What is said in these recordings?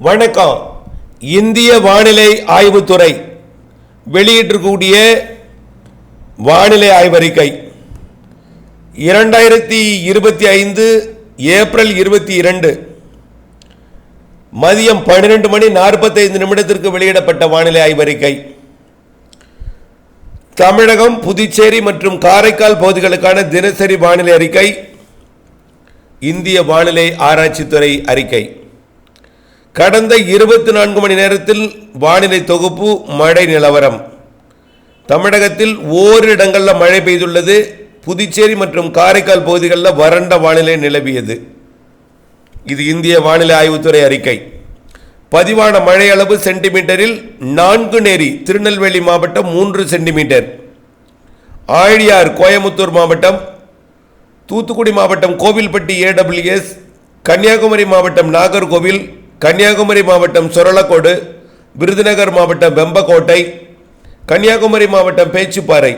வணக்கம். இந்திய வானிலை ஆய்வுத்துறை வெளியிட்டிருக்கக்கூடிய வானிலை ஆய்வறிக்கை. இரண்டாயிரத்தி இருபத்தி ஐந்து ஏப்ரல் இருபத்தி இரண்டு மதியம் பன்னிரெண்டு மணி நாற்பத்தைந்து நிமிடத்திற்கு வெளியிடப்பட்ட வானிலை ஆய்வறிக்கை. தமிழகம் புதுச்சேரி மற்றும் காரைக்கால் பகுதிகளுக்கான தினசரி வானிலை அறிக்கை. இந்திய வானிலை ஆராய்ச்சித்துறை அறிக்கை. கடந்த இருபத்தி நான்கு மணி நேரத்தில் வானிலை தொகுப்பு மழை நிலவரம். தமிழகத்தில் ஓரிரு இடங்களில் மழை பெய்துள்ளது. புதுச்சேரி மற்றும் காரைக்கால் பகுதிகளில் வறண்ட வானிலை நிலவியது. இது இந்திய வானிலை ஆய்வுத்துறை அறிக்கை. பதிவான மழை அளவு சென்டிமீட்டரில் நான்கு நேரி திருநெல்வேலி மாவட்டம் மூன்று சென்டிமீட்டர். ஆழியார் கோயமுத்தூர் மாவட்டம் தூத்துக்குடி மாவட்டம் கோவில்பட்டி ஏடபிள்யூஎஸ் கன்னியாகுமரி மாவட்டம் நாகர்கோவில் கன்னியாகுமரி மாவட்டம் சுரளக்கோடு விருதுநகர் மாவட்டம் வெம்பக்கோட்டை கன்னியாகுமரி மாவட்டம் பேச்சுப்பாறை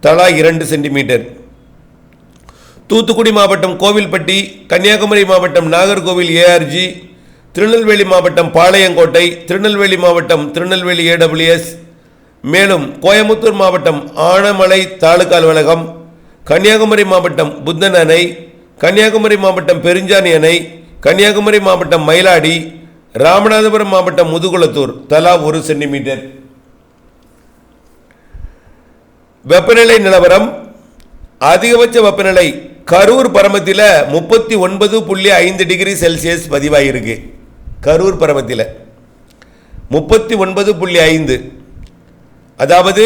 தலா இரண்டு சென்டிமீட்டர். தூத்துக்குடி மாவட்டம் கோவில்பட்டி கன்னியாகுமரி மாவட்டம் நாகர்கோவில் ஏஆர்ஜி திருநெல்வேலி மாவட்டம் பாளையங்கோட்டை திருநெல்வேலி மாவட்டம் திருநெல்வேலி ஏடபிள்யூஎஸ் மேலும் கோயமுத்தூர் மாவட்டம் ஆனமலை தாலுகா அலுவலகம் கன்னியாகுமரி மாவட்டம் புத்தன் அணை கன்னியாகுமரி மாவட்டம் பெருஞ்சாணி அணை கன்னியாகுமரி மாவட்டம் மயிலாடி ராமநாதபுரம் மாவட்டம் முதுகுளத்தூர் தலா ஒரு சென்டிமீட்டர். வெப்பநிலை நிலவரம் அதிகபட்ச வெப்பநிலை கரூர் பரமத்தில் முப்பத்தி ஒன்பது புள்ளி ஐந்து டிகிரி செல்சியஸ் பதிவாகியிருக்கு கரூர் பரமத்தில் முப்பத்தி ஒன்பது புள்ளி ஐந்து. அதாவது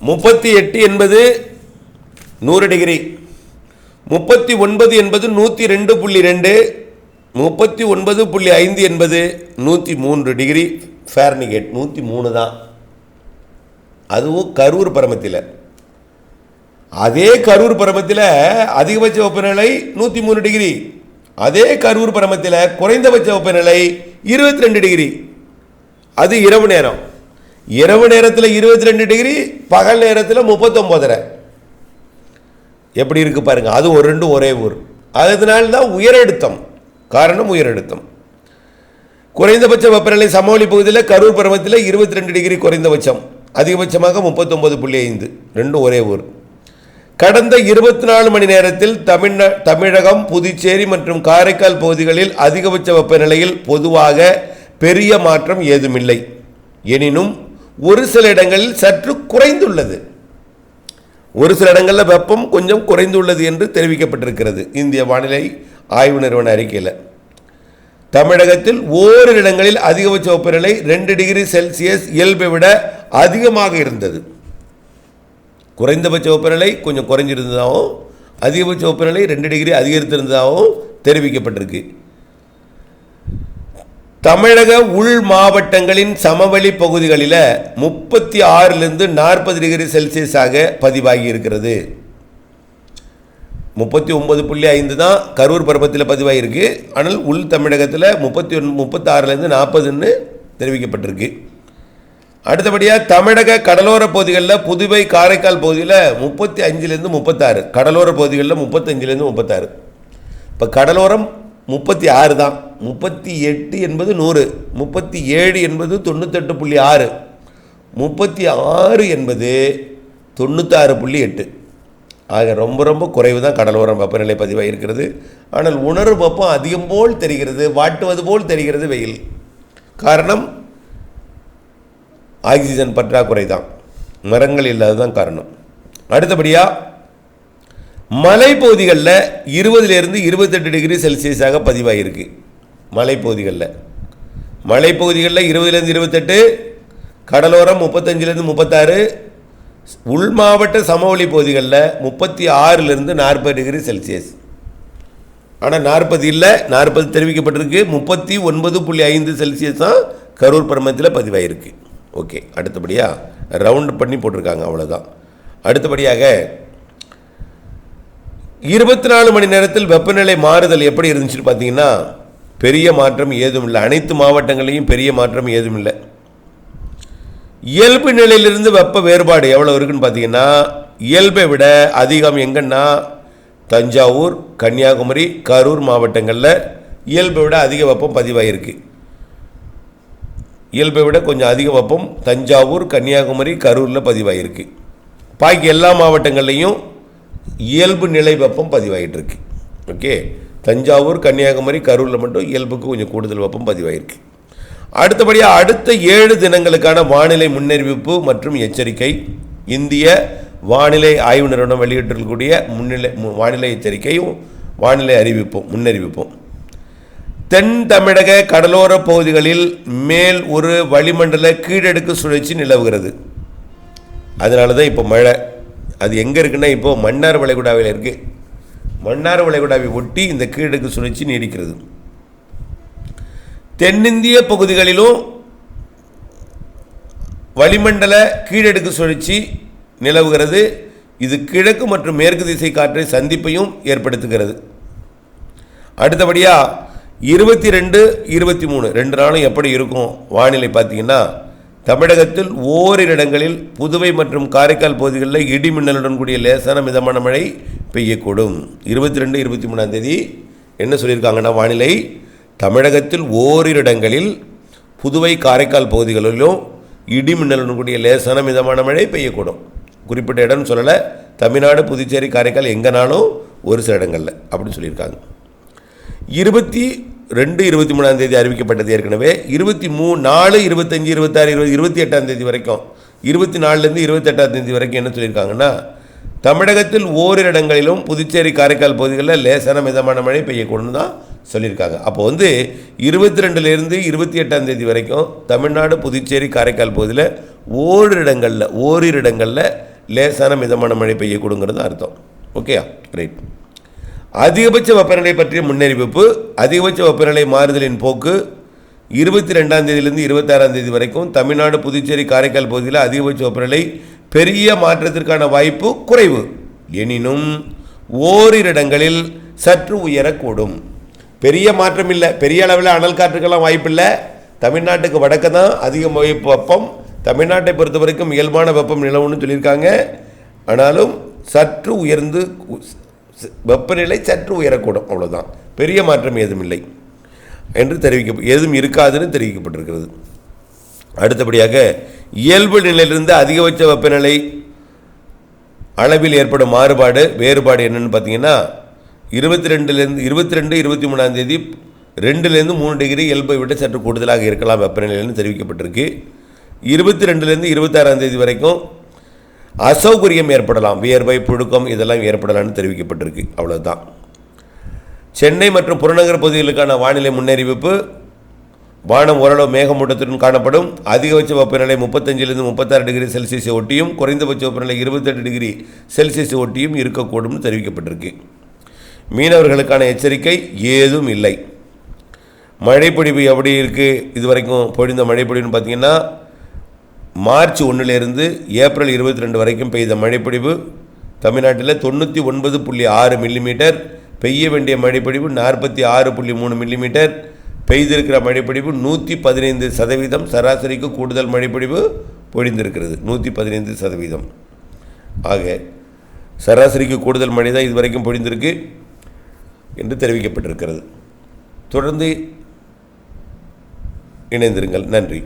முப்பத்தி எட்டு என்பது நூறு டிகிரி. முப்பத்தி ஒன்பது என்பது நூற்றி ரெண்டு புள்ளி ரெண்டு. முப்பத்தி ஒன்பது புள்ளி ஐந்து என்பது நூற்றி மூன்று டிகிரி ஃபேர்னிகேட் நூற்றி மூணு தான். அதுவும் கரூர் பரமத்தில். அதே கரூர் பரமத்தில் அதிகபட்ச வெப்பநிலை நூற்றி மூணு டிகிரி. அதே கரூர் பரமத்தில் குறைந்தபட்ச வெப்பநிலை இருபத்தி ரெண்டு டிகிரி. அது இரவு நேரம். இரவு நேரத்தில் இருபத்தி ரெண்டு டிகிரி பகல் நேரத்தில் முப்பத்தொம்போதரை எப்படி இருக்குது பாருங்கள் அது ஒரு ரெண்டு ஒரே ஊர். அதனால தான் உயரழுத்தம். காரணம் உயரழுத்தம். குறைந்தபட்ச வெப்பநிலை சமவெளி பகுதியில் கரூர் பருவத்தில் இருபத்தி ரெண்டு டிகிரி குறைந்தபட்சம். அதிகபட்சமாக முப்பத்தொம்பது புள்ளி ஐந்து. ரெண்டும் ஒரே ஊர். கடந்த இருபத்தி நாலு மணி நேரத்தில் தமிழ்ந தமிழகம் புதுச்சேரி மற்றும் காரைக்கால் பகுதிகளில் அதிகபட்ச வெப்பநிலையில் பொதுவாக பெரிய மாற்றம் ஏதுமில்லை. எனினும் ஒரு சில இடங்களில் சற்று குறைந்துள்ளது. ஒரு சில இடங்களில் வெப்பம் கொஞ்சம் குறைந்துள்ளது என்று தெரிவிக்கப்பட்டிருக்கிறது. இந்திய வானிலை ஆய்வு நிறுவன அறிக்கையில். தமிழகத்தில் ஓரிரு இடங்களில் அதிகபட்ச வெப்பநிலை ரெண்டு டிகிரி செல்சியஸ் இயல்பை விட அதிகமாக இருந்தது. குறைந்தபட்ச வெப்பநிலை கொஞ்சம் குறைஞ்சிருந்ததாகவும் அதிகபட்ச வெப்பநிலை ரெண்டு டிகிரி அதிகரித்திருந்ததாகவும் தெரிவிக்கப்பட்டிருக்கு. தமிழக உள் மாவட்டங்களின் சமவெளி பகுதிகளில் முப்பத்தி ஆறிலிருந்து நாற்பது டிகிரி செல்சியஸாக பதிவாகி இருக்கிறது முப்பத்தி ஒன்பது புள்ளி ஐந்து தான் கரூர் பருவத்தில் பதிவாகிருக்கு ஆனால் உள் தமிழகத்தில் முப்பத்தி ஒன் முப்பத்தாறுலேருந்து நாற்பதுன்னு தெரிவிக்கப்பட்டிருக்கு. அடுத்தபடியாக தமிழக கடலோர பகுதிகளில் புதுவை காரைக்கால் பகுதியில் முப்பத்தி அஞ்சுலேருந்து முப்பத்தாறு. கடலோர பகுதிகளில் முப்பத்தஞ்சுலேருந்து முப்பத்தாறு. இப்போ கடலோரம் முப்பத்தி ஆறு தான். முப்பத்தி எட்டு என்பது நூறு. முப்பத்தி ஏழு என்பது தொண்ணூத்தெட்டு புள்ளி ஆறு. முப்பத்தி ஆறு என்பது தொண்ணூத்தாறு புள்ளி எட்டு. ஆக ரொம்ப ரொம்ப குறைவு தான் கடலோரம் வெப்பநிலை பதிவாக இருக்கிறது ஆனால் உணர்வு வெப்பம் அதிகம் போல் தெரிகிறது வாட்டுவது போல் தெரிகிறது வெயில். காரணம் ஆக்சிஜன் பற்றாக்குறை தான். மரங்கள் இல்லாததான் காரணம். அடுத்தபடியாக மலைப்பகுதிகளில் இருபதுலேருந்து இருபத்தெட்டு டிகிரி செல்சியஸாக பதிவாகிருக்கு மலைப்பகுதிகளில். மலைப்பகுதிகளில் இருபதுலேருந்து இருபத்தெட்டு கடலோரம் முப்பத்தஞ்சிலேருந்து முப்பத்தாறு உள் மாவட்ட சமவெளி பகுதிகளில் முப்பத்தி ஆறிலிருந்து நாற்பது டிகிரி செல்சியஸ். ஆனால் நாற்பது இல்லை நாற்பது தெரிவிக்கப்பட்டிருக்கு. முப்பத்தி ஒன்பது புள்ளி ஐந்து செல்சியஸ் தான் கரூர் பரமத்தில் பதிவாயிருக்கு. ஓகே அடுத்தபடியாக ரவுண்ட் பண்ணி போட்டிருக்காங்க அவ்வளோதான் அடுத்தபடியாக இருபத்தி நாலு மணி நேரத்தில் வெப்பநிலை மாறுதல் எப்படி இருந்துச்சுன்னு பார்த்தீங்கன்னா பெரிய மாற்றம் ஏதும் இல்லை. அனைத்து மாவட்டங்களையும் பெரிய மாற்றம் ஏதும் இல்லை. இயல்பு நிலையிலிருந்து வெப்ப வேறுபாடு எவ்வளோ இருக்குன்னு பார்த்தீங்கன்னா இயல்பை விட அதிகம் எங்கன்னா தஞ்சாவூர் கன்னியாகுமரி கரூர் மாவட்டங்களில் இயல்பை விட அதிக வெப்பம் பதிவாயிருக்கு. இயல்பை விட கொஞ்சம் அதிக வெப்பம் தஞ்சாவூர் கன்னியாகுமரி கரூரில் பதிவாயிருக்கு. பாக்கி எல்லா மாவட்டங்கள்லேயும் இயல்பு நிலை வெப்பம் பதிவாகிட்டுருக்கு ஓகே தஞ்சாவூர் கன்னியாகுமரி கரூரில் மட்டும் இயல்புக்கு கொஞ்சம் கூடுதல் வெப்பம் பதிவாயிருக்கு. அடுத்தபடியாக அடுத்த ஏழு தினங்களுக்கான வானிலை முன்னறிவிப்பு மற்றும் எச்சரிக்கை. இந்திய வானிலை ஆய்வு நிறுவனம் வெளியிட்டிருக்கக்கூடிய முன்னிலை மு- வானிலை எச்சரிக்கையும் வானிலை அறிவிப்பும் முன்னறிவிப்பும். தென் தமிழக கடலோர பகுதிகளில் மேல் ஒரு வளிமண்டல கீழடுக்கு சுழற்சி நிலவுகிறது. அதனால தான் இப்போ மழை அது எங்கே இருக்குன்னா இப்போது மன்னார் வளைகுடாவில் இருக்குது மன்னார் வளைகுடாவை ஒட்டி இந்த கீழடுக்கு சுழற்சி நீடிக்கிறது. தென்னிந்திய பகுதிகளிலும் வளிமண்டல கீழடுக்கு சுழற்சி நிலவுகிறது. இது கிழக்கு மற்றும் மேற்கு திசை காற்றை சந்திப்பையும் ஏற்படுத்துகிறது. அடுத்தபடியாக இருபத்தி ரெண்டு இருபத்தி மூணு ரெண்டு நாளும் எப்படி இருக்கும் வானிலை பார்த்தீங்கன்னா தமிழகத்தில் ஓரிரு இடங்களில் புதுவை மற்றும் காரைக்கால் பகுதிகளில் இடி மின்னலுடன் கூடிய லேசான மிதமான மழை பெய்யக்கூடும். இருபத்தி ரெண்டு இருபத்தி மூணாம் தேதி என்ன சொல்லியிருக்காங்கன்னா வானிலை? தமிழகத்தில் ஓரிரு இடங்களில் புதுவை காரைக்கால் பகுதிகளிலும் இடி மின்னலுடன் கூடிய லேசான மிதமான மழை பெய்யக்கூடும். குறிப்பிட்ட இடம்னு சொல்லலை. தமிழ்நாடு புதுச்சேரி காரைக்கால் எங்கேனாலும் ஒரு சில இடங்களில் அப்படின்னு சொல்லியிருக்காங்க. இருபத்தி ரெண்டு இருபத்தி மூணாம் தேதி அறிவிக்கப்பட்டது ஏற்கனவே. இருபத்தி மூணு நாலு இருபத்தஞ்சி இருபத்தாறு இருபது இருபத்தி எட்டாம் தேதி வரைக்கும். இருபத்தி நாலுலேருந்து இருபத்தெட்டாம் தேதி வரைக்கும் என்ன சொல்லியிருக்காங்கன்னா தமிழகத்தில் ஓரிரு இடங்களிலும் புதுச்சேரி காரைக்கால் பகுதிகளில் லேசான மிதமான மழை பெய்யக்கூடும் தான் சொல்லியிருக்காங்க. அப்போ வந்து இருபத்தி ரெண்டுலேருந்து இருபத்தி எட்டாம் தேதி வரைக்கும் தமிழ்நாடு புதுச்சேரி காரைக்கால் பகுதியில் ஓரிரு இடங்களில் ஓரிரு இடங்களில் லேசான மிதமான மழை பெய்யக்கூடுங்கிறது அர்த்தம். ஓகேயா? ரைட் அதிகபட்ச வெப்பநிலை பற்றிய முன்னறிவிப்பு அதிகபட்ச வெப்பநிலை மாறுதலின் போக்கு இருபத்தி ரெண்டாம் தேதியிலிருந்து இருபத்தாறாம் தேதி வரைக்கும் தமிழ்நாடு புதுச்சேரி காரைக்கால் பகுதியில் அதிகபட்ச வெப்பநிலை பெரிய மாற்றத்திற்கான வாய்ப்பு குறைவு. எனினும் ஓரிரு இடங்களில் சற்று உயரக்கூடும். பெரிய மாற்றம் இல்லை. பெரிய அளவில் அனல் காற்றுக்கெல்லாம் வாய்ப்பில்லை. தமிழ்நாட்டுக்கு வடக்க தான் அதிக மொழி வெப்பம். தமிழ்நாட்டை பொறுத்த வரைக்கும் இயல்பான வெப்பம் நிலவுன்னு சொல்லியிருக்காங்க. ஆனாலும் சற்று உயர்ந்து வெப்பநிலை சற்று உயரக்கூடும் அவ்வளோதான் பெரிய மாற்றம் ஏதும் இல்லை என்று தெரிவிக்க எதுவும் இருக்காதுன்னு தெரிவிக்கப்பட்டிருக்கிறது. அடுத்தபடியாக இயல்பு நிலையிலிருந்து அதிகபட்ச வெப்பநிலை அளவில் ஏற்படும் மாறுபாடு வேறுபாடு என்னென்னு பார்த்தீங்கன்னா இருபத்தி ரெண்டுலேருந்து இருபத்தி ரெண்டு இருபத்தி மூணாம் தேதி ரெண்டுலேருந்து மூணு டிகிரி இயல்பை விட சற்று கூடுதலாக இருக்கலாம் வெப்பநிலைன்னு தெரிவிக்கப்பட்டிருக்கு. இருபத்தி ரெண்டுலேருந்து இருபத்தாறாம் தேதி வரைக்கும் அசௌகரியம் ஏற்படலாம். வியர்வை புழுக்கம் இதெல்லாம் ஏற்படலாம்னு தெரிவிக்கப்பட்டிருக்கு. அவ்வளோதான் சென்னை மற்றும் புறநகர் பகுதிகளுக்கான வானிலை முன்னறிவிப்பு. வானம் ஓரளவு மேகமூட்டத்துடன் காணப்படும். அதிகபட்ச வெப்பநிலை முப்பத்தஞ்சிலிருந்து முப்பத்தாறு டிகிரி செல்சியஸை ஒட்டியும் குறைந்தபட்ச வெப்பநிலை இருபத்தெட்டு டிகிரி செல்சியஸை ஒட்டியும் இருக்கக்கூடும்னு தெரிவிக்கப்பட்டிருக்கு. மீனவர்களுக்கான எச்சரிக்கை ஏதும் இல்லை. மழைப்பொழிவு எப்படி இருக்குது இது வரைக்கும் பொழிந்த மழைப்பொழிவுன்னு பார்த்தீங்கன்னா மார்ச் ஒன்றிலிருந்து ஏப்ரல் இருபத்தி ரெண்டு வரைக்கும் பெய்த மழைப்பொழிவு தமிழ்நாட்டில் தொண்ணூற்றி ஒன்பது புள்ளி ஆறு மில்லிமீட்டர் பெய்ய வேண்டிய மழைப்பொழிவு நாற்பத்தி ஆறு புள்ளி மூணு மில்லிமீட்டர் பெய்திருக்கிற மழைப்பொழிவு நூற்றி பதினைந்து சதவீதம் சராசரிக்கு கூடுதல் மழைப்பொழிவு பொழிந்திருக்கிறது நூற்றி பதினைந்து சதவீதம். ஆக சராசரிக்கு கூடுதல் மழை தான் இதுவரைக்கும் பொழிந்திருக்கு என்று தெரிவிக்கப்பட்டிருக்கிறது. தொடர்ந்து இணைந்திருங்கள். நன்றி.